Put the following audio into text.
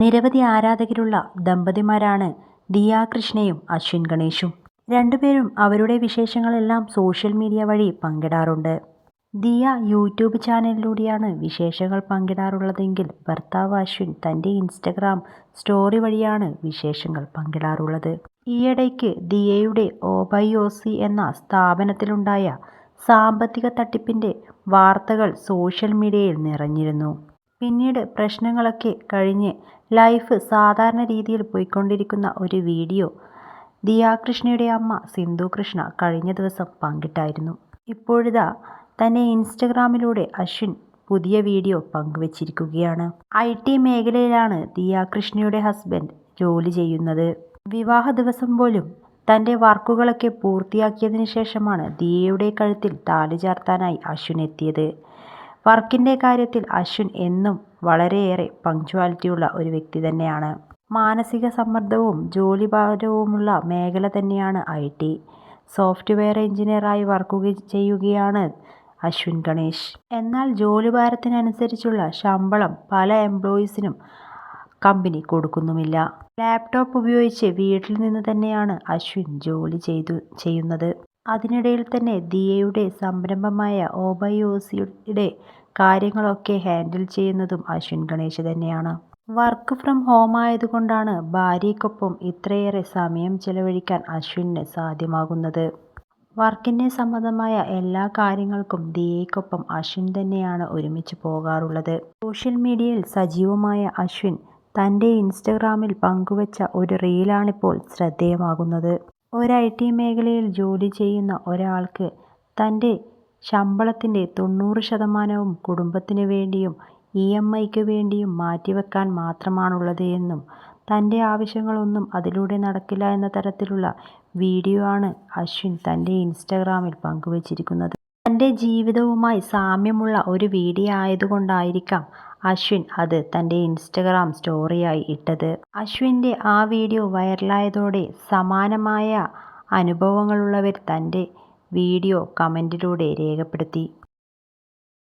നിരവധി ആരാധകരുള്ള ദമ്പതിമാരാണ് ദിയ കൃഷ്ണയും അശ്വിൻ ഗണേഷും. രണ്ടുപേരും അവരുടെ വിശേഷങ്ങളെല്ലാം സോഷ്യൽ മീഡിയ വഴി പങ്കിടാറുണ്ട്. ദിയ യൂട്യൂബ് ചാനലിലൂടെയാണ് വിശേഷങ്ങൾ പങ്കിടാറുള്ളതെങ്കിൽ ഭർത്താവ് അശ്വിൻ തന്റെ ഇൻസ്റ്റഗ്രാം സ്റ്റോറി വഴിയാണ് വിശേഷങ്ങൾ പങ്കിടാറുള്ളത്. ഈയിടയ്ക്ക് ദിയയുടെ ഒബൈഒസി എന്ന സ്ഥാപനത്തിലുണ്ടായ സാമ്പത്തിക തട്ടിപ്പിന്റെ വാർത്തകൾ സോഷ്യൽ മീഡിയയിൽ നിറഞ്ഞിരുന്നു. പിന്നീട് പ്രശ്നങ്ങളൊക്കെ കഴിഞ്ഞ് ലൈഫ് സാധാരണ രീതിയിൽ പോയിക്കൊണ്ടിരിക്കുന്ന ഒരു വീഡിയോ. ദിയാകൃഷ്ണയുടെ അമ്മ സിന്ധു കൃഷ്ണ കഴിഞ്ഞ ദിവസം പങ്കിട്ടായിരുന്നു. ഇപ്പോഴിതാ തന്നെ ഇൻസ്റ്റഗ്രാമിലൂടെ അശ്വിൻ പുതിയ വീഡിയോ പങ്കുവച്ചിരിക്കുകയാണ്. ഐ ടി മേഖലയിലാണ് ദിയാകൃഷ്ണയുടെ ഹസ്ബൻഡ് ജോലി ചെയ്യുന്നത്. വിവാഹ ദിവസം പോലും തന്റെ വർക്കുകളൊക്കെ പൂർത്തിയാക്കിയതിനു ശേഷമാണ് ദിയയുടെ കഴുത്തിൽ താലി ചാർത്താനായി അശ്വിൻ എത്തിയത്. വർക്കിന്റെ കാര്യത്തിൽ അശ്വിൻ എന്നും വളരെയേറെ പങ്ക്ച്വാലിറ്റിയുള്ള ഒരു വ്യക്തി തന്നെയാണ്. മാനസിക സമ്മർദ്ദവും ജോലിഭാരവുമുള്ള മേഖല തന്നെയാണ് ഐ ടി. സോഫ്റ്റ്വെയർ എഞ്ചിനീയറായി വർക്ക് ചെയ്യുകയാണ് അശ്വിൻ ഗണേഷ്. എന്നാൽ ജോലിഭാരത്തിനനുസരിച്ചുള്ള ശമ്പളം പല എംപ്ലോയീസിനും കമ്പനി കൊടുക്കുന്നുമില്ല. ലാപ്ടോപ്പ് ഉപയോഗിച്ച് വീട്ടിൽ നിന്ന് തന്നെയാണ് അശ്വിൻ ജോലി ചെയ്തു ചെയ്യുന്നത്. അതിനിടയിൽ തന്നെ ദിയയുടെ സംരംഭമായ ഓബൈഒസിയുടെ കാര്യങ്ങളൊക്കെ ഹാൻഡിൽ ചെയ്യുന്നതും അശ്വിൻ ഗണേഷ് തന്നെയാണ്. വർക്ക് ഫ്രം ഹോം ആയതുകൊണ്ടാണ് ഭാര്യയ്ക്കൊപ്പം ഇത്രയേറെ സമയം ചെലവഴിക്കാൻ അശ്വിന് സാധ്യമാകുന്നത്. വർക്കിന്റെ സംബന്ധമായ എല്ലാ കാര്യങ്ങൾക്കും ദിയയ്ക്കൊപ്പം അശ്വിൻ തന്നെയാണ് ഒരുമിച്ച് പോകാറുള്ളത്. സോഷ്യൽ മീഡിയയിൽ സജീവമായ അശ്വിൻ തന്റെ ഇൻസ്റ്റഗ്രാമിൽ പങ്കുവച്ച ഒരു റീലാണിപ്പോൾ ശ്രദ്ധേയമാകുന്നത്. ഒരു ഐ ടി മേഖലയിൽ ജോലി ചെയ്യുന്ന ഒരാൾക്ക് തന്റെ ശമ്പളത്തിന്റെ തൊണ്ണൂറ് ശതമാനവും കുടുംബത്തിന് വേണ്ടിയും ഇ എം ഐക്ക് വേണ്ടിയും മാറ്റിവെക്കാൻ മാത്രമാണുള്ളത് എന്നും തന്റെ ആവശ്യങ്ങളൊന്നും അതിലൂടെ നടക്കില്ല എന്ന തരത്തിലുള്ള വീഡിയോ ആണ് അശ്വിൻ തന്റെ ഇൻസ്റ്റഗ്രാമിൽ പങ്കുവച്ചിരിക്കുന്നത്. തന്റെ ജീവിതവുമായി സാമ്യമുള്ള ഒരു വീഡിയോ ആയതുകൊണ്ടായിരിക്കാം അശ്വിൻ അത് തന്റെ ഇൻസ്റ്റഗ്രാം സ്റ്റോറിയായി ഇട്ടത്. അശ്വിന്റെ ആ വീഡിയോ വൈറലായതോടെ സമാനമായ അനുഭവങ്ങളുള്ളവർ തന്റെ വീഡിയോ കമന്റിലൂടെ രേഖപ്പെടുത്തി.